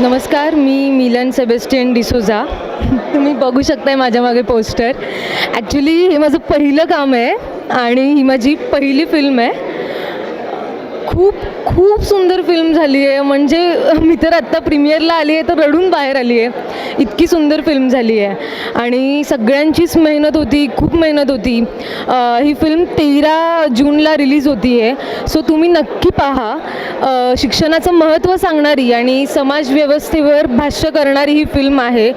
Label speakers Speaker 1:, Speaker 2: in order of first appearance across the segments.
Speaker 1: नमस्कार मी मिलन सेबेस्टियन डिसोजा तुम्ही बघू शकताय माझ्या मागे पोस्टर. ॲक्च्युली हे माझं पहिलं काम आहे आणि ही माझी पहिली फिल्म आहे. खूप खूप सुंदर फिल्म झाली आहे. म्हणजे मी तर आत्ता प्रीमियरला आली आहे तर रडून बाहेर आली आहे. इतकी सुंदर फिल्म झाली आहे. आणि सगळ्यांचीच मेहनत होती खूप मेहनत होती. आ, ही फिल्म तेरा जूनला रिलीज होती आहे. सो तुम्ही नक्की पहा. शिक्षणाचं महत्त्व सांगणारी आणि समाज व्यवस्थेवर भाष्य करणारी ही फिल्म आहे.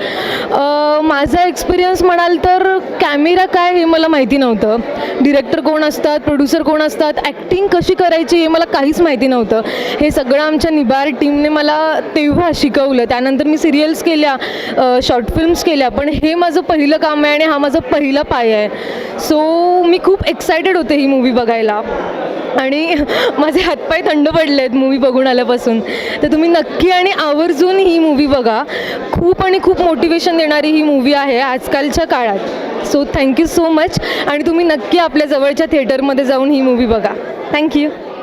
Speaker 1: माझा एक्सपिरियन्स म्हणाल तर कॅमेरा काय हे मला माहिती नव्हतं. डिरेक्टर कोण असतात प्रोड्युसर कोण असतात ॲक्टिंग कशी करायची हे मला काही काहीच माहिती नव्हतं. हे सगळं आमच्या निबार टीमने मला तेव्हा शिकवलं. त्यानंतर मी सिरियल्स केल्या शॉर्ट फिल्म्स केल्या पण हे माझं पहिलं काम आहे आणि हा माझा पहिला पाय आहे. सो मी खूप एक्सायटेड होते ही मूवी बघायला. आणि माझे हातपाय थंड पडले आहेत मूवी बघून आल्यापासून. तर तुम्ही नक्की आणि आवर्जून ही मूवी बघा. खूप आणि खूप मोटिवेशन देणारी ही मूवी आहे आजकालच्या काळात. सो थँक्यू सो मच आणि तुम्ही नक्की आपल्या जवळच्या थिएटरमध्ये जाऊन ही मूवी बघा. Thank you